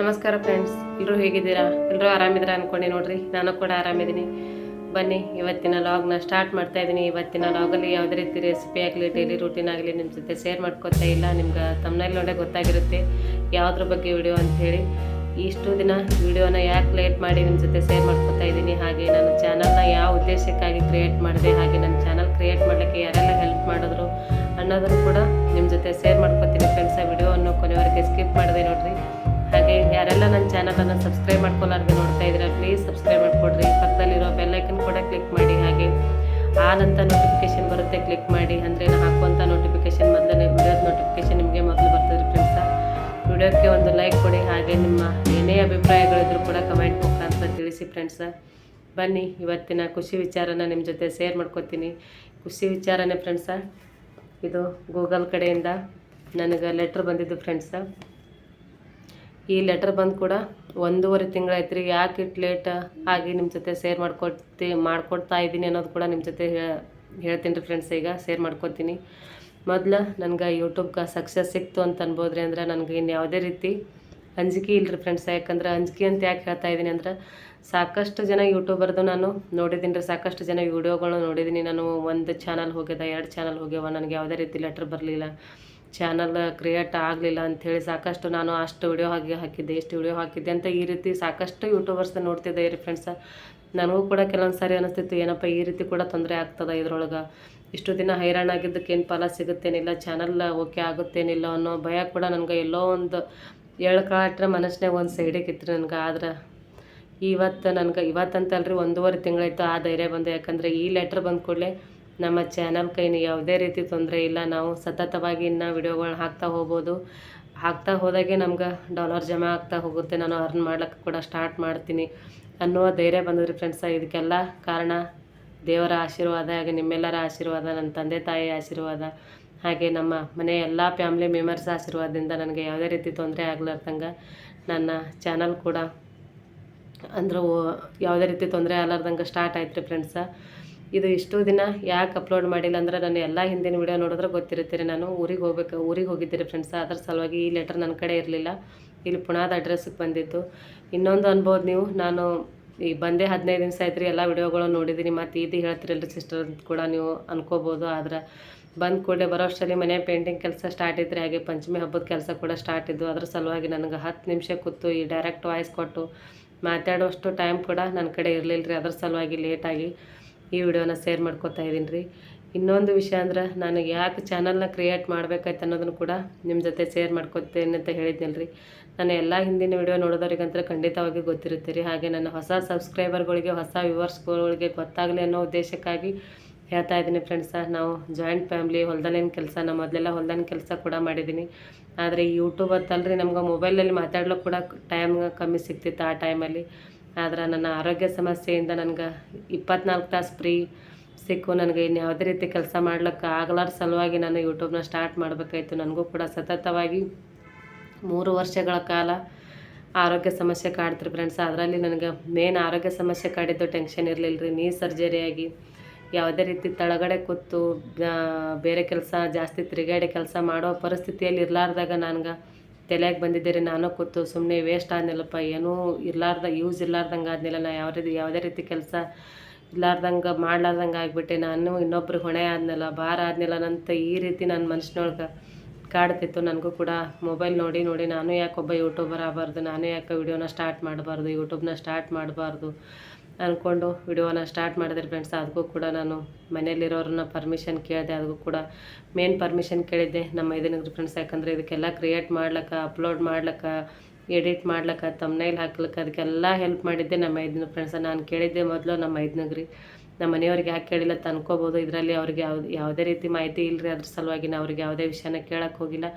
ನಮಸ್ಕಾರ ಫ್ರೆಂಡ್ಸ್ ಎಲ್ಲರೂ ಹೇಗಿದ್ದೀರಾ? ಎಲ್ಲರೂ ಆರಾಮಿದ್ದೀರಾ ಅನ್ಕೊಂಡೆ ನೋಡ್ರಿ. ನಾನು ಕೂಡ ಆರಾಮಿದ್ದೀನಿ. ಬನ್ನಿ, ಇವತ್ತಿನ ಲಾಗ್ನ ಸ್ಟಾರ್ಟ್ ಮಾಡ್ತಾ ಇದ್ದೀನಿ. ಇವತ್ತಿನ ಲಾಗಲ್ಲಿ ಯಾವುದೇ ರೀತಿ ರೆಸಿಪಿ ಆಗಲಿ ಡೈಲಿ ರೂಟೀನ್ ಆಗಲಿ ನಿಮ್ಮ ಜೊತೆ ಶೇರ್ ಮಾಡ್ಕೋತಾ ಇಲ್ಲ. ನಿಮ್ಗೆ ತಮ್ಮನಲ್ಲಿ ನೋಡೇ ಗೊತ್ತಾಗಿರುತ್ತೆ ಯಾವುದ್ರ ಬಗ್ಗೆ ವಿಡಿಯೋ ಅಂತ ಹೇಳಿ. ಇಷ್ಟು ದಿನ ವಿಡಿಯೋನ ಯಾಕೆ ಲೇಟ್ ಮಾಡಿ ನಿಮ್ಮ ಜೊತೆ ಶೇರ್ ಮಾಡ್ಕೊತಾ ಇದ್ದೀನಿ? ಹಾಗೆ ನಾನು ಚಾನಲ್ನ ಯಾವ ಉದ್ದೇಶಕ್ಕಾಗಿ ಕ್ರಿಯೇಟ್ ಮಾಡಿದೆ? ಹಾಗೆ ನನ್ನ ಚಾನಲ್ ಕ್ರಿಯೇಟ್ ಮಾಡೋಕ್ಕೆ ಯಾರೆಲ್ಲ ಹೆಲ್ಪ್ ಮಾಡಿದ್ರು ಅನ್ನೋದನ್ನು ಕೂಡ ನಿಮ್ಮ ಜೊತೆ ಶೇರ್ ಮಾಡ್ಕೊತೀನಿ ಫ್ರೆಂಡ್ಸ್ ಆ ವಿಡಿಯೋವನ್ನು ಕೊನೆವರೆಗೆ ಸ್ಕಿಪ್ ಮಾಡಿದೆ ನೋಡಿರಿ. ಯಾರೆಲ್ಲ ನನ್ನ ಚಾನಲನ್ನು ಸಬ್ಸ್ಕ್ರೈಬ್ ಮಾಡ್ಕೊಳ್ಳಾರ್ಗೆ ನೋಡ್ತಾ ಇದ್ದೀರಾ ಪ್ಲೀಸ್ ಸಬ್ಸ್ಕ್ರೈಬ್ ಮಾಡಿಕೊಡ್ರಿ. ಪಕ್ಕದಲ್ಲಿರೋ ಬೆಲ್ಲೈಕನ್ ಕೂಡ ಕ್ಲಿಕ್ ಮಾಡಿ, ಹಾಗೆ ಆನಂತ ನೋಟಿಫಿಕೇಶನ್ ಬರುತ್ತೆ ಕ್ಲಿಕ್ ಮಾಡಿ. ಅಂದರೆ ನಾನು ಹಾಕುವಂಥ ನೋಟಿಫಿಕೇಶನ್ ಮೊದಲನೇ ವಿಡಿಯೋದ ನೋಟಿಫಿಕೇಶನ್ ನಿಮಗೆ ಮೊದಲು ಬರ್ತದೆ ಫ್ರೆಂಡ್ಸ ವಿಡಿಯೋಕ್ಕೆ ಒಂದು ಲೈಕ್ ಕೊಡಿ, ಹಾಗೆ ನಿಮ್ಮ ಏನೇ ಅಭಿಪ್ರಾಯಗಳಿದ್ರು ಕೂಡ ಕಮೆಂಟ್ ಮುಖಾಂತರ ತಿಳಿಸಿ ಫ್ರೆಂಡ್ಸ ಬನ್ನಿ, ಇವತ್ತಿನ ಖುಷಿ ವಿಚಾರನ ನಿಮ್ಮ ಜೊತೆ ಶೇರ್ ಮಾಡ್ಕೊತೀನಿ. ಖುಷಿ ವಿಚಾರನೇ ಫ್ರೆಂಡ್ಸ ಇದು ಗೂಗಲ್ ಕಡೆಯಿಂದ ನನಗೆ ಲೆಟ್ರ್ ಬಂದಿದ್ದು ಫ್ರೆಂಡ್ಸ ಈ ಲೆಟ್ರ್ ಬಂದು ಕೂಡ ಒಂದೂವರೆ ತಿಂಗಳಾಯ್ತು ರೀ ಯಾಕೆ ಇಟ್ಟು ಲೇಟ್ ಆಗಿ ನಿಮ್ಮ ಜೊತೆ ಶೇರ್ ಮಾಡ್ಕೊಡ್ತಿ, ಮಾಡ್ಕೊಡ್ತಾ ಇದ್ದೀನಿ ಅನ್ನೋದು ಕೂಡ ನಿಮ್ಮ ಜೊತೆ ಹೇಳ್ತೀನಿ ರೀ ಫ್ರೆಂಡ್ಸ್ ಈಗ ಶೇರ್ ಮಾಡ್ಕೊತೀನಿ. ಮೊದಲು ನನಗೆ ಯೂಟ್ಯೂಬ್ಗೆ ಸಕ್ಸಸ್ ಸಿಕ್ತು ಅಂತ ಅನ್ಬೋದ್ರಿ ಅಂದ್ರೆ ನನಗೆ ಇನ್ನು ಯಾವುದೇ ರೀತಿ ಅಂಜಿಕೆ ಇಲ್ಲರಿ ಫ್ರೆಂಡ್ಸ್ ಯಾಕಂದ್ರೆ ಅಂಜಿಕೆ ಅಂತ ಯಾಕೆ ಹೇಳ್ತಾ ಇದ್ದೀನಿ ಅಂದ್ರೆ ಸಾಕಷ್ಟು ಜನ ಯೂಟ್ಯೂಬರ್ದು ನಾನು ನೋಡಿದ್ದೀನಿ ರೀ ಸಾಕಷ್ಟು ಜನ ವೀಡಿಯೋಗಳನ್ನ ನೋಡಿದ್ದೀನಿ ನಾನು ಒಂದು ಚಾನಲ್ ಹೋಗ್ಯದ, ಎರಡು ಚಾನಲ್ ಹೋಗ್ಯವ, ನನಗೆ ಯಾವುದೇ ರೀತಿ ಲೆಟ್ರ್ ಬರಲಿಲ್ಲ. ಚಾನಲ್ ಕ್ರಿಯೇಟ್ ಆಗಲಿಲ್ಲ ಅಂಥೇಳಿ ಸಾಕಷ್ಟು ನಾನು ಅಷ್ಟು ವಿಡಿಯೋ ಹಾಕಿ ಹಾಕಿದ್ದೆ, ಇಷ್ಟು ವಿಡಿಯೋ ಹಾಕಿದ್ದೆ ಅಂತ ಈ ರೀತಿ ಸಾಕಷ್ಟು ಯೂಟ್ಯೂಬರ್ಸ್ ನೋಡ್ತಿದ್ದೆ ರೀ ಫ್ರೆಂಡ್ಸ ನನಗೂ ಕೂಡ ಕೆಲವೊಂದು ಸಾರಿ ಅನಿಸ್ತಿತ್ತು, ಏನಪ್ಪ ಈ ರೀತಿ ಕೂಡ ತೊಂದರೆ ಆಗ್ತದೆ ಇದ್ರೊಳಗೆ? ಇಷ್ಟು ದಿನ ಹೈರಾಣಾಗಿದ್ದಕ್ಕೆ ಏನು ಫಲ ಸಿಗುತ್ತೇನಿಲ್ಲ, ಚಾನಲ್ ಓಕೆ ಆಗುತ್ತೇನಿಲ್ಲ ಅನ್ನೋ ಭಯ ಕೂಡ ನನಗೆ ಎಲ್ಲೋ ಒಂದು ಎಳ್ಕಾಟ್ರೆ ಮನಸ್ಸಿನಾಗ ಒಂದು ಸೈಡಿಗೆ ಇತ್ತು ನನಗೆ. ಆದ್ರೆ ಇವತ್ತು ನನಗೆ, ಇವತ್ತಂತಲ್ರಿ ಒಂದೂವರೆ ತಿಂಗಳಾಯ್ತು ಆ ಧೈರ್ಯ ಬಂದೆ. ಯಾಕಂದರೆ ಈ ಲೆಟ್ರ್ ಬಂದ ಕೂಡಲೇ ನಮ್ಮ ಚಾನಲ್ ಕೈನ ಯಾವುದೇ ರೀತಿ ತೊಂದರೆ ಇಲ್ಲ. ನಾವು ಸತತವಾಗಿ ಇನ್ನು ವಿಡಿಯೋಗಳನ್ನ ಹಾಕ್ತಾ ಹೋಗ್ಬೋದು. ಹಾಕ್ತಾ ಹೋದಾಗೆ ನಮ್ಗೆ ಡಾಲರ್ ಜಮಾ ಆಗ್ತಾ ಹೋಗುತ್ತೆ. ನಾನು ಅರ್ನ್ ಮಾಡ್ಲಿಕ್ಕೆ ಕೂಡ ಸ್ಟಾರ್ಟ್ ಮಾಡ್ತೀನಿ. ಅನ್ನುವ ಧೈರ್ಯ ಬಂದಿದ್ರಿ ಫ್ರೆಂಡ್ಸ ಇದಕ್ಕೆಲ್ಲ ಕಾರಣ ದೇವರ ಆಶೀರ್ವಾದ, ಹಾಗೆ ನಿಮ್ಮೆಲ್ಲರ ಆಶೀರ್ವಾದ, ನನ್ನ ತಂದೆ ತಾಯಿ ಆಶೀರ್ವಾದ, ಹಾಗೆ ನಮ್ಮ ಮನೆಯ ಎಲ್ಲ ಫ್ಯಾಮ್ಲಿ ಮೆಂಬರ್ಸ್ ಆಶೀರ್ವಾದದಿಂದ ನನಗೆ ಯಾವುದೇ ರೀತಿ ತೊಂದರೆ ಆಗ್ಲಾರ್ದಂಗೆ ನನ್ನ ಚಾನಲ್ ಕೂಡ ಅಂದ್ರೆ ಯಾವುದೇ ರೀತಿ ತೊಂದರೆ ಆಗ್ಲಾರ್ದಂಗೆ ಸ್ಟಾರ್ಟ್ ಆಯ್ತು ರೀ ಫ್ರೆಂಡ್ಸ ಇದು ಇಷ್ಟು ದಿನ ಯಾಕೆ ಅಪ್ಲೋಡ್ ಮಾಡಿಲ್ಲ ಅಂದ್ರೆ ನಾನು ಎಲ್ಲ ಹಿಂದಿನ ವಿಡಿಯೋ ನೋಡಿದ್ರೆ ಗೊತ್ತಿರುತ್ತೀರಿ. ನಾನು ಊರಿಗೆ ಹೋಗ್ಬೇಕು, ಊರಿಗೆ ಹೋಗಿದ್ದೀರಿ ಫ್ರೆಂಡ್ಸ್ ಅದ್ರ ಸಲುವಾಗಿ ಈ ಲೆಟರ್ ನನ್ನ ಕಡೆ ಇರಲಿಲ್ಲ. ಇಲ್ಲಿ ಪುಣಾದ ಅಡ್ರೆಸ್ಸಿಗೆ ಬಂದಿತ್ತು ಇನ್ನೊಂದು ಅನ್ಬೋದು ನೀವು, ನಾನು ಈ ಬಂದೇ ಹದಿನೈದು ದಿವಸ ಆಯ್ತು ರೀ ಎಲ್ಲ ವೀಡಿಯೋಗಳು ನೋಡಿದ್ದೀನಿ. ಮತ್ತು ಇದು ಹೇಳ್ತಿರಲ್ರಿ ಸಿಸ್ಟರ್ ಕೂಡ ನೀವು ಅನ್ಕೋಬೋದು. ಆದ್ರೆ ಬಂದ ಕೂಡಲೇ ಬರೋ ಅಷ್ಟರಲ್ಲಿ ಮನೆ ಪೇಂಟಿಂಗ್ ಕೆಲಸ ಸ್ಟಾರ್ಟ್ ಇದ್ದರೆ ಹಾಗೆ ಪಂಚಮಿ ಹಬ್ಬದ ಕೆಲಸ ಕೂಡ ಸ್ಟಾರ್ಟ್ ಇದ್ದು ಅದ್ರ ಸಲುವಾಗಿ ನನಗೆ ಹತ್ತು ನಿಮಿಷ ಕೂತು, ಈ ಡೈರೆಕ್ಟ್ ವಾಯ್ಸ್ ಕೊಟ್ಟು ಮಾತಾಡುವಷ್ಟು ಟೈಮ್ ಕೂಡ ನನ್ನ ಕಡೆ ಇರಲಿಲ್ಲ ರೀ ಅದ್ರ ಸಲುವಾಗಿ ಲೇಟಾಗಿ ಈ ವಿಡಿಯೋನ ಶೇರ್ ಮಾಡ್ಕೊತಾ ಇದ್ದೀನಿ ರೀ. ಇನ್ನೊಂದು ವಿಷಯ ಅಂದ್ರೆ ನನಗೆ ಯಾಕೆ ಚಾನಲ್ನ ಕ್ರಿಯೇಟ್ ಮಾಡ್ಬೇಕಾಯ್ತು ಅನ್ನೋದನ್ನು ಕೂಡ ನಿಮ್ಮ ಜೊತೆ ಶೇರ್ ಮಾಡ್ಕೊತೇನೆ ಅಂತ ಹೇಳಿದ್ನಲ್ಲ ರೀ. ನಾನು ಎಲ್ಲ ಹಿಂದಿನ ವಿಡಿಯೋ ನೋಡೋದವ್ರಿಗಂತೂ ಖಂಡಿತವಾಗಿ ಗೊತ್ತಿರುತ್ತೆ ರೀ. ಹಾಗೆ ನನ್ನ ಹೊಸ ಸಬ್ಸ್ಕ್ರೈಬರ್ಗಳಿಗೆ ಹೊಸ ವ್ಯೂವರ್ಸ್ಗಳಿಗೆ ಗೊತ್ತಾಗಲಿ ಅನ್ನೋ ಉದ್ದೇಶಕ್ಕಾಗಿ ಹೇಳ್ತಾ ಇದ್ದೀನಿ ಫ್ರೆಂಡ್ಸ ನಾವು ಜಾಯಿಂಟ್ ಫ್ಯಾಮ್ಲಿ ಹೊಲ್ದಲ್ಲೇನು ಕೆಲಸ ನಾವು ಮೊದಲೆಲ್ಲ ಹೊಲ್ದನ ಕೆಲಸ ಕೂಡ ಮಾಡಿದ್ದೀನಿ. ಆದರೆ ಯೂಟ್ಯೂಬ್ ಅಂತಲ್ರಿ ನಮ್ಗೆ ಮೊಬೈಲಲ್ಲಿ ಮಾತಾಡಲು ಕೂಡ ಟೈಮ್ ಕಮ್ಮಿ ಸಿಗ್ತಿತ್ತು ಆ ಟೈಮಲ್ಲಿ ಆದ್ರೆ ನನ್ನ ಆರೋಗ್ಯ ಸಮಸ್ಯೆಯಿಂದ ನನಗೆ ಇಪ್ಪತ್ನಾಲ್ಕು ತಾಸು ಫ್ರೀ ಸಿಕ್ಕು. ನನಗೆ ಇನ್ನು ಯಾವುದೇ ರೀತಿ ಕೆಲಸ ಮಾಡ್ಲಿಕ್ಕೆ ಆಗಲಾರ ಸಲುವಾಗಿ ನಾನು ಯೂಟ್ಯೂಬ್ನ ಸ್ಟಾರ್ಟ್ ಮಾಡಬೇಕಾಯ್ತು. ನನಗೂ ಕೂಡ ಸತತವಾಗಿ ಮೂರು ವರ್ಷಗಳ ಕಾಲ ಆರೋಗ್ಯ ಸಮಸ್ಯೆ ಕಾಡ್ತಿರಿ ಫ್ರೆಂಡ್ಸ್ ಅದರಲ್ಲಿ ನನಗೆ ಮೇನ್ ಆರೋಗ್ಯ ಸಮಸ್ಯೆ ಕಾಡಿದ್ದು ಟೆನ್ಷನ್ ಇರಲಿಲ್ಲ ರೀ ನೀ ಸರ್ಜರಿಯಾಗಿ ಯಾವುದೇ ರೀತಿ ತಳಗಡೆ ಕೂತು ಬೇರೆ ಕೆಲಸ ಜಾಸ್ತಿ ತಿರುಗಾಡಿ ಕೆಲಸ ಮಾಡೋ ಪರಿಸ್ಥಿತಿಯಲ್ಲಿ ಇರಲಾರ್ದಾಗ ನನಗೆ ತಲೆಯಾಗಿ ಬಂದಿದ್ದೀರಿ, ನಾನು ಕೂತು ಸುಮ್ಮನೆ ವೇಸ್ಟ್ ಆದ್ನಲ್ಲಪ್ಪ, ಏನೂ ಇರ್ಲಾರ್ದ ಯೂಸ್ ಇರ್ಲಾರ್ದಂಗೆ ಆದ್ನಿಲ್ಲ, ನಾ ಯಾವ ರೀತಿ, ಯಾವುದೇ ರೀತಿ ಕೆಲಸ ಇರ್ಲಾರ್ದಂಗೆ ಮಾಡ್ಲಾರ್ದಂಗೆ ಆಗಿಬಿಟ್ಟೆ, ನಾನು ಇನ್ನೊಬ್ರಿಗೆ ಹೊಣೆ ಆದ್ನಲ್ಲ, ಭಾರ ಆದ್ನಿಲ್ಲ, ನಂತ ಈ ರೀತಿ ನನ್ನ ಮನ್ಸಿನೊಳಗೆ ಕಾಡ್ತಿತ್ತು. ನನಗೂ ಕೂಡ ಮೊಬೈಲ್ ನೋಡಿ ನೋಡಿ ನಾನು ಯಾಕೆ ಒಬ್ಬ ಯೂಟ್ಯೂಬರ್ ಆಗಬಾರ್ದು, ನಾನು ಯಾಕೆ ವಿಡಿಯೋನ ಸ್ಟಾರ್ಟ್ ಮಾಡಬಾರ್ದು ಯೂಟ್ಯೂಬ್ನ ಸ್ಟಾರ್ಟ್ ಮಾಡಬಾರ್ದು ಅಂದ್ಕೊಂಡು ವಿಡಿಯೋನ ಸ್ಟಾರ್ಟ್ ಮಾಡಿದ್ರೆ ಫ್ರೆಂಡ್ಸ್ ಅದಕ್ಕೂ ಕೂಡ ನಾನು ಮನೇಲಿರೋರನ್ನ ಪರ್ಮಿಷನ್ ಕೇಳಿದೆ. ಅದಕ್ಕೂ ಕೂಡ ಮೇನ್ ಪರ್ಮಿಷನ್ ಕೇಳಿದ್ದೆ. ನಮ್ಮ ಇದನ್ನ ಫ್ರೆಂಡ್ಸ್ ಯಾಕಂದರೆ ಇದಕ್ಕೆಲ್ಲ ಕ್ರಿಯೇಟ್ ಮಾಡ್ಲಿಕ್ಕೆ ಅಪ್ಲೋಡ್ ಮಾಡ್ಲಿಕ್ಕೆ ಎಡಿಟ್ ಮಾಡ್ಲಿಕ್ಕೆ ತಮ್ನೈಲ್ ಹಾಕ್ಲಿಕ್ಕೆ, ಅದಕ್ಕೆಲ್ಲ ಹೆಲ್ಪ್ ಮಾಡಿದ್ದೆ ನಮ್ಮ ಐದನ ಫ್ರೆಂಡ್ಸ ನಾನು ಕೇಳಿದ್ದೆ ಮೊದಲು ನಮ್ಮ ಐದನಗ್ರಿ ನಮ್ಮ ಮನೆಯವ್ರಿಗೆ ಯಾಕೆ ಕೇಳಿಲ್ಲ ಅಂತ ಅನ್ಕೋಬೋದು. ಇದರಲ್ಲಿ ಅವ್ರಿಗೆ ಯಾವ್ದು, ಯಾವುದೇ ರೀತಿ ಮಾಹಿತಿ ಇಲ್ಲರಿ ಅದ್ರ ಸಲುವಾಗಿ ನಾವು ಅವ್ರಿಗೆ ಯಾವುದೇ ವಿಷಯನ ಕೇಳಕ್ಕೆ ಹೋಗಿಲ್ಲ.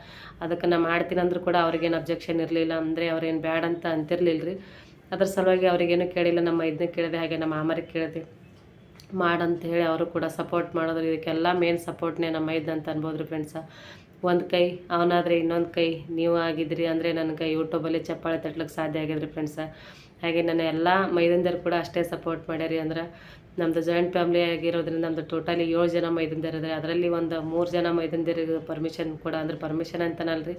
ಅದಕ್ಕೆ ನಾ ಮಾಡ್ತೀನಿ ಅಂದರೂ ಕೂಡ ಅವ್ರಿಗೇನು ಅಬ್ಜೆಕ್ಷನ್ ಇರಲಿಲ್ಲ ಅಂದರೆ ಅವ್ರೇನು ಬ್ಯಾಡ್ ಅಂತ ಅಂತಿರಲಿಲ್ಲ ರೀ ಅದ್ರ ಸಲುವಾಗಿ ಅವ್ರಿಗೇನು ಕೇಳಿಲ್ಲ. ನಮ್ಮ ಇದನ್ನ ಕೇಳಿದೆ ಹಾಗೆ ನಮ್ಮ ಮಾಮರಿಗೆ ಕೇಳಿದೆ. ಮಾಡಂತ ಹೇಳಿ ಅವರು ಕೂಡ ಸಪೋರ್ಟ್ ಮಾಡೋದು ಇದಕ್ಕೆಲ್ಲ ಮೇನ್ ಸಪೋರ್ಟ್ನೇ ನಮ್ಮ ಇದ್ದಂತ ಅಂತ ಅನ್ಬೋದು ಫ್ರೆಂಡ್ಸ ಒಂದು ಕೈ ಅವನಾದರೆ ಇನ್ನೊಂದು ಕೈ ನೀವು ಆಗಿದ್ರಿ ಅಂದರೆ ನನಗೆ ಯೂಟ್ಯೂಬಲ್ಲಿ ಚಪ್ಪಾಳೆ ತಟ್ಲಿಕ್ಕೆ ಸಾಧ್ಯ ಆಗಿದ್ರಿ ಫ್ರೆಂಡ್ಸ ಹಾಗೆ ನನ್ನ ಎಲ್ಲ ಮೈದಂದರು ಕೂಡ ಅಷ್ಟೇ ಸಪೋರ್ಟ್ ಮಾಡ್ಯಾರಿ ಅಂದ್ರೆ ನಮ್ಮದು ಜಾಯಿಂಟ್ ಫ್ಯಾಮ್ಲಿ ಆಗಿರೋದ್ರಿಂದ ನಮ್ಮದು ಟೋಟಲಿ ಏಳು ಜನ ಮೈದಂದಿರು ಇದ್ದಾರೆ ಅದರಲ್ಲಿ ಒಂದು ಮೂರು ಜನ ಮೈದಂದಿರಿಗೆ ಪರ್ಮಿಷನ್ ಕೂಡ ಅಂದ್ರೆ ಪರ್ಮಿಷನ್ ಅಂತನಲ್ರಿ.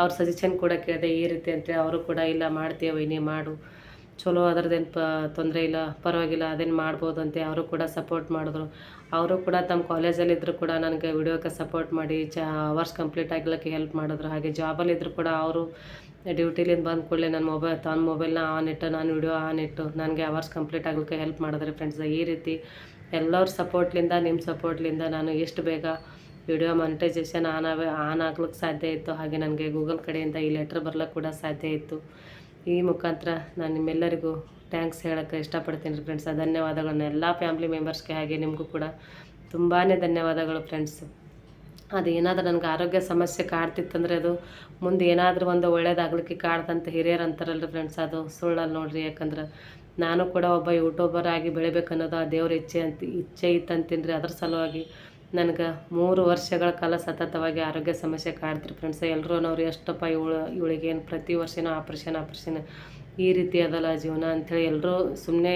ಅವ್ರ ಸಜೆಷನ್ ಕೂಡ ಕೇಳಿದೆ ಈ ರೀತಿ ಅಂತೇಳಿ ಅವರು ಕೂಡ ಇಲ್ಲ ಮಾಡ್ತೀಯ ವೈನಿ ಮಾಡು. ಚಲೋ ಅದ್ರದ್ದೇನು ಪ, ತೊಂದರೆ ಇಲ್ಲ, ಪರವಾಗಿಲ್ಲ, ಅದೇನು ಮಾಡ್ಬೋದು ಅಂತ ಅವರು ಕೂಡ ಸಪೋರ್ಟ್ ಮಾಡಿದ್ರು. ಅವರು ಕೂಡ ತಮ್ಮ ಕಾಲೇಜಲ್ಲಿದ್ದರೂ ಕೂಡ ನನಗೆ ವಿಡಿಯೋಕ್ಕೆ ಸಪೋರ್ಟ್ ಮಾಡಿ, ಚ ಅವರ್ಸ್ ಕಂಪ್ಲೀಟ್ ಆಗ್ಲಿಕ್ಕೆ ಹೆಲ್ಪ್ ಮಾಡಿದ್ರು. ಹಾಗೆ ಜಾಬಲ್ಲಿದ್ದರೂ ಕೂಡ ಅವರು ಡ್ಯೂಟಿಲಿಂದ ಬಂದ ಕೂಡಲೇ ನನ್ನ ಮೊಬೈಲ್ ತನ್ನ ಮೊಬೈಲ್ನ ಆನ್ ಇಟ್ಟು, ನಾನು ವಿಡಿಯೋ ಆನ್ ಇಟ್ಟು ನನಗೆ ಅವರ್ಸ್ ಕಂಪ್ಲೀಟ್ ಆಗಲಿಕ್ಕೆ ಹೆಲ್ಪ್ ಮಾಡಿದ್ರೆ ಫ್ರೆಂಡ್ಸ್ ಈ ರೀತಿ ಎಲ್ಲರ ಸಪೋರ್ಟ್ಲಿಂದ ನಿಮ್ಮ ಸಪೋರ್ಟ್ಲಿಂದ ನಾನು ಎಷ್ಟು ಬೇಗ ವಿಡಿಯೋ ಮಾನಿಟೈಸೇಷನ್ ಆನ್ ಆನ್ ಆಗ್ಲಿಕ್ಕೆ ಸಾಧ್ಯ ಇತ್ತು ಹಾಗೆ ನನಗೆ ಗೂಗಲ್ ಕಡೆಯಿಂದ ಈ ಲೆಟ್ರ್ ಬರ್ಲಿಕ್ಕೆ ಕೂಡ ಸಾಧ್ಯ ಇತ್ತು. ಈ ಮುಖಾಂತರ ನಾನು ನಿಮ್ಮೆಲ್ಲರಿಗೂ ಥ್ಯಾಂಕ್ಸ್ ಹೇಳೋಕ್ಕೆ ಇಷ್ಟಪಡ್ತೀನಿ ರೀ ಫ್ರೆಂಡ್ಸ್ ಧನ್ಯವಾದಗಳನ್ನ ಎಲ್ಲ ಫ್ಯಾಮ್ಲಿ ಮೆಂಬರ್ಸ್ಗೆ ಹಾಗೆ ನಿಮಗೂ ಕೂಡ. ತುಂಬಾ ಧನ್ಯವಾದಗಳು ಫ್ರೆಂಡ್ಸ್ ಅದು ಏನಾದರೂ ನನಗೆ ಆರೋಗ್ಯ ಸಮಸ್ಯೆ ಕಾಡ್ತಿತ್ತಂದರೆ ಅದು ಮುಂದೆ ಏನಾದರೂ ಒಂದು ಒಳ್ಳೆಯದಾಗಲಿಕ್ಕೆ ಕಾಡ್ದಂತ ಹಿರಿಯರು ಅಂತಾರಲ್ರಿ ಫ್ರೆಂಡ್ಸ್ ಅದು ಸುಳ್ಳಲ್ಲ ನೋಡ್ರಿ, ಯಾಕಂದ್ರೆ ನಾನು ಕೂಡ ಒಬ್ಬ ಯೂಟ್ಯೂಬರ್ ಆಗಿ ಬೆಳಿಬೇಕನ್ನೋದು ಆ ದೇವ್ರ ಇಚ್ಛೆ ಅಂತ ಇಚ್ಛೆ ಇತ್ತಂತೀನಿ ರೀ ಅದ್ರ ಸಲುವಾಗಿ. ನನಗೆ ಮೂರು ವರ್ಷಗಳ ಕಾಲ ಸತತವಾಗಿ ಆರೋಗ್ಯ ಸಮಸ್ಯೆ ಕಾಡ್ತಿರಿ ಫ್ರೆಂಡ್ಸ್ ಎಲ್ಲರೂ ನಾವು ಎಷ್ಟಪ್ಪ ಇವಳು, ಇವಳಿಗೆ ಏನು ಪ್ರತಿ ವರ್ಷನೂ ಆಪ್ರೇಷನ್ ಆಪ್ರೇಷನ್ ಈ ರೀತಿ ಅದಲ್ಲ ಜೀವನ ಅಂಥೇಳಿ ಎಲ್ಲರೂ ಸುಮ್ಮನೆ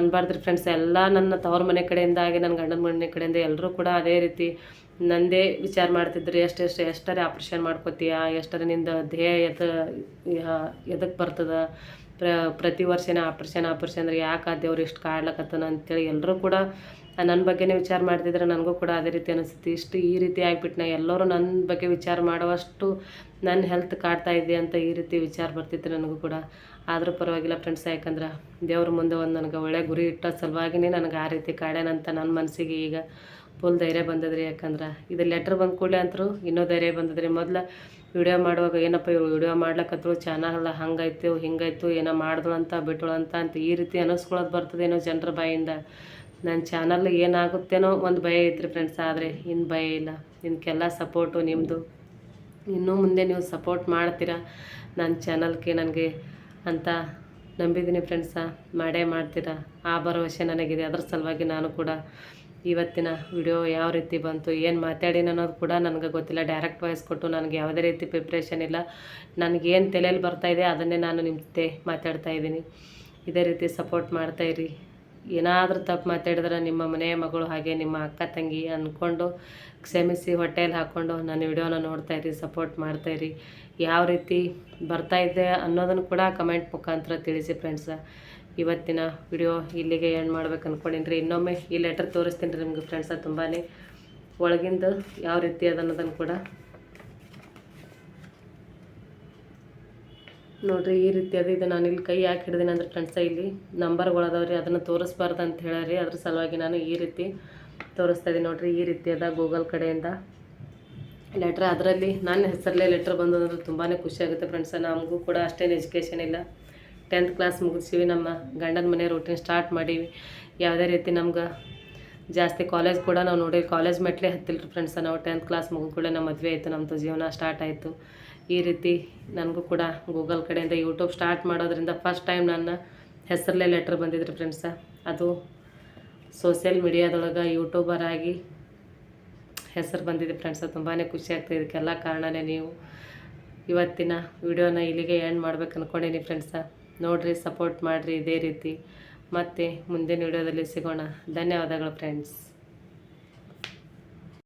ಅನ್ಬಾರ್ದ್ರಿ ಫ್ರೆಂಡ್ಸ್ ಎಲ್ಲ ನನ್ನ ತವ್ರ ಮನೆ ಕಡೆಯಿಂದ ಆಗಿ ನನ್ನ ಗಂಡನ ಮನೆ ಕಡೆಯಿಂದ ಎಲ್ಲರೂ ಕೂಡ ಅದೇ ರೀತಿ ನಂದೇ ವಿಚಾರ ಮಾಡ್ತಿದ್ರು. ಎಷ್ಟು ಎಷ್ಟರೇ ಆಪ್ರೇಷನ್ ಮಾಡ್ಕೋತೀಯ? ಎಷ್ಟರ ನಿಂದ ದೇಹ ಎದ ಎದಕ್ಕೆ ಬರ್ತದೆ? ಪ್ರ, ಪ್ರತಿ ವರ್ಷನೇ ಆಪ್ರೇಷನ್ ಆಪ್ರೇಷನ್ ಅಂದ್ರೆ ಯಾಕೆ ಆ ದೇವ್ರು ಇಷ್ಟು ಕಾಡ್ಲಕತ್ತನ? ಅಂತೇಳಿ ಎಲ್ಲರೂ ಕೂಡ ನನ್ನ ಬಗ್ಗೆನೇ ವಿಚಾರ ಮಾಡ್ತಿದ್ರೆ ನನಗೂ ಕೂಡ ಅದೇ ರೀತಿ ಅನಿಸುತ್ತೆ. ಇಷ್ಟು ಈ ರೀತಿ ಆಗಿಬಿಟ್ನ ಎಲ್ಲರೂ ನನ್ನ ಬಗ್ಗೆ ವಿಚಾರ ಮಾಡುವಷ್ಟು ನನ್ನ ಹೆಲ್ತ್ ಕಾಡ್ತಾ ಇದೆ ಅಂತ ಈ ರೀತಿ ವಿಚಾರ ಬರ್ತಿತ್ತು ನನಗೂ ಕೂಡ. ಆದರೂ ಪರವಾಗಿಲ್ಲ ಫ್ರೆಂಡ್ಸ್ ಯಾಕಂದ್ರೆ ದೇವ್ರ ಮುಂದೆ ಒಂದು ನನಗೆ ಒಳ್ಳೆ ಗುರಿ ಇಟ್ಟ ಸಲುವಾಗಿನೇ ನನಗೆ ಆ ರೀತಿ ಕಾಡ್ಯಾನಂತ ನನ್ನ ಮನಸ್ಸಿಗೆ ಈಗ ಫುಲ್ ಧೈರ್ಯ ಬಂದದ್ರಿ. ಯಾಕಂದ್ರೆ ಇದು ಲೆಟ್ರ್ ಬಂದ ಕೂಡಲೇ ಅಂತರೂ ಇನ್ನೂ ಧೈರ್ಯ ಬಂದದ್ರಿ. ಮೊದಲು ವಿಡಿಯೋ ಮಾಡುವಾಗ ಏನಪ್ಪ ಇವ್ರು ವಿಡಿಯೋ ಮಾಡ್ಲಕ್ಕತ್ರು ಚಾನಲ್ ಹಂಗಾಯ್ತು ಹಿಂಗಾಯ್ತು ಏನೋ ಮಾಡಿದ್ಳು ಅಂತ ಬಿಟ್ಟಳು ಅಂತ ಅಂತ ಈ ರೀತಿ ಅನ್ನಿಸ್ಕೊಳ್ಳೋದು ಬರ್ತದೇನೋ ಜನರ ಬಾಯಿಂದ. ನನ್ನ ಚಾನಲ್ ಏನಾಗುತ್ತೇನೋ ಒಂದು ಭಯ ಐತ್ರಿ ಫ್ರೆಂಡ್ಸ್ ಆದರೆ ಇನ್ನು ಭಯ ಇಲ್ಲ. ನಿನ್ಕೆಲ್ಲ ಸಪೋರ್ಟು ನಿಮ್ಮದು ಇನ್ನೂ ಮುಂದೆ ನೀವು ಸಪೋರ್ಟ್ ಮಾಡ್ತೀರಾ? ನನ್ನ ಚಾನಲ್ಗೆ ನನಗೆ ಅಂತ ನಂಬಿದ್ದೀನಿ ಫ್ರೆಂಡ್ಸ ಮಾಡೇ ಮಾಡ್ತೀರಾ? ಆ ಭರವಸೆ ನನಗಿದೆ. ಅದ್ರ ಸಲುವಾಗಿ ನಾನು ಕೂಡ ಇವತ್ತಿನ ವಿಡಿಯೋ ಯಾವ ರೀತಿ ಬಂತು, ಏನು ಮಾತಾಡಿ ಅನ್ನೋದು ಕೂಡ ನನಗೆ ಗೊತ್ತಿಲ್ಲ. ಡೈರೆಕ್ಟ್ ವಾಯ್ಸ್ ಕೊಟ್ಟು ನನಗೆ ಯಾವುದೇ ರೀತಿ ಪ್ರಿಪ್ರೇಷನ್ ಇಲ್ಲ. ನನಗೇನು ತಲೆಯಲ್ಲಿ ಬರ್ತಾಯಿದೆ ಅದನ್ನೇ ನಾನು ನಿಮ್ಮ ಜೊತೆ ಮಾತಾಡ್ತಾ ಇದ್ದೀನಿ. ಇದೇ ರೀತಿ ಸಪೋರ್ಟ್ ಮಾಡ್ತಾಯಿರಿ ಏನಾದರೂ ತಪ್ಪು ಮಾತಾಡಿದ್ರೆ ನಿಮ್ಮ ಮನೆಯ ಮಗಳು ಹಾಗೆ ನಿಮ್ಮ ಅಕ್ಕ ತಂಗಿ ಅಂದ್ಕೊಂಡು ಕ್ಷಮಿಸಿ ಹೊಟ್ಟೆಯಲ್ಲಿ ಹಾಕ್ಕೊಂಡು ನನ್ನ ವಿಡಿಯೋನ ನೋಡ್ತಾ ಇರಿ ಸಪೋರ್ಟ್ ಮಾಡ್ತಾ ಇರಿ. ಯಾವ ರೀತಿ ಬರ್ತಾ ಇದೆ ಅನ್ನೋದನ್ನು ಕೂಡ ಕಮೆಂಟ್ ಮುಖಾಂತರ ತಿಳಿಸಿ ಫ್ರೆಂಡ್ಸ ಇವತ್ತಿನ ವಿಡಿಯೋ ಇಲ್ಲಿಗೆ ಎಂಡ್ ಮಾಡ್ಬೇಕು ಅಂದ್ಕೊಂಡಿನಿ ಇನ್ನೊಮ್ಮೆ ಈ ಲೆಟರ್ ತೋರಿಸ್ತೀನಿ ರೀ ನಿಮಗೆ ಫ್ರೆಂಡ್ಸ ತುಂಬಾ ಒಳಗಿಂದು ಯಾವ ರೀತಿ ಅದನ್ನೋದನ್ನು ಕೂಡ ನೋಡ್ರಿ, ಈ ರೀತಿ ಅದು ಇದು ನಾನು ಇಲ್ಲಿ ಕೈ ಯಾಕೆ ಹಿಡ್ದೀನಿ ಅಂದ್ರೆ ಫ್ರೆಂಡ್ಸ, ಇಲ್ಲಿ ನಂಬರ್ಗಳದಾವ್ರಿ ಅದನ್ನು ತೋರಿಸ್ಬಾರ್ದು ಅಂತ ಹೇಳಿ ಅದ್ರ ಸಲುವಾಗಿ ನಾನು ಈ ರೀತಿ ತೋರಿಸ್ತಾ ಇದ್ದೀನಿ ನೋಡಿರಿ, ಈ ರೀತಿ ಅದ ಗೂಗಲ್ ಕಡೆಯಿಂದ. ಲೆಟ್ರ್ ಅದರಲ್ಲಿ, ನನ್ನ ಹೆಸರಲ್ಲೇ ಲೆಟ್ರ್ ಬಂದು ಅಂದ್ರೆ ತುಂಬಾ ಖುಷಿ ಆಗುತ್ತೆ ಫ್ರೆಂಡ್ಸ, ನಮಗೂ ಕೂಡ ಅಷ್ಟೇನು ಎಜುಕೇಷನ್ ಇಲ್ಲ. ಟೆಂತ್ ಕ್ಲಾಸ್ ಮುಗಿಸಿವಿ ನಮ್ಮ ಗಂಡನ ಮನೆ ರೂಟೀನ್ ಸ್ಟಾರ್ಟ್ ಮಾಡೀವಿ. ಯಾವುದೇ ರೀತಿ ನಮ್ಗೆ ಜಾಸ್ತಿ ಕಾಲೇಜ್ ಕೂಡ ನಾವು ನೋಡಿ ಕಾಲೇಜ್ ಮೆಟ್ಲೆ ಹತ್ತಿಲ್ಲ ಫ್ರೆಂಡ್ಸ, ನಾವು ಟೆಂತ್ ಕ್ಲಾಸ್ ಮುಗಿದ ಕೂಡ ನಮ್ಮ ಮದುವೆ ಆಯಿತು ನಮ್ಮದು ಜೀವನ ಸ್ಟಾರ್ಟ್ ಆಯಿತು. ಈ ರೀತಿ ನನಗೂ ಕೂಡ ಗೂಗಲ್ ಕಡೆಯಿಂದ ಯೂಟ್ಯೂಬ್ ಸ್ಟಾರ್ಟ್ ಮಾಡೋದ್ರಿಂದ ಫಸ್ಟ್ ಟೈಮ್ ನನ್ನ ಹೆಸರಲ್ಲೇ ಲೆಟ್ರ್ ಬಂದಿದ್ರಿ ಫ್ರೆಂಡ್ಸ ಅದು ಸೋಷಿಯಲ್ ಮೀಡಿಯಾದೊಳಗೆ ಯೂಟ್ಯೂಬರ್ ಆಗಿ ಹೆಸರು ಬಂದಿದೆ ಫ್ರೆಂಡ್ಸ ತುಂಬಾ ಖುಷಿ ಆಗ್ತದೆ ಇದಕ್ಕೆಲ್ಲ ಕಾರಣನೇ ನೀವು ಇವತ್ತಿನ ವಿಡಿಯೋನ ಇಲ್ಲಿಗೆ ಎಂಡ್ ಮಾಡ್ಬೇಕು ಅಂದ್ಕೊಂಡೀನಿ ಫ್ರೆಂಡ್ಸ ನೋಡಿರಿ ಸಪೋರ್ಟ್ ಮಾಡಿರಿ ಇದೇ ರೀತಿ. ಮತ್ತು ಮುಂದಿನ ವಿಡಿಯೋದಲ್ಲಿ ಸಿಗೋಣ. ಧನ್ಯವಾದಗಳು ಫ್ರೆಂಡ್ಸ್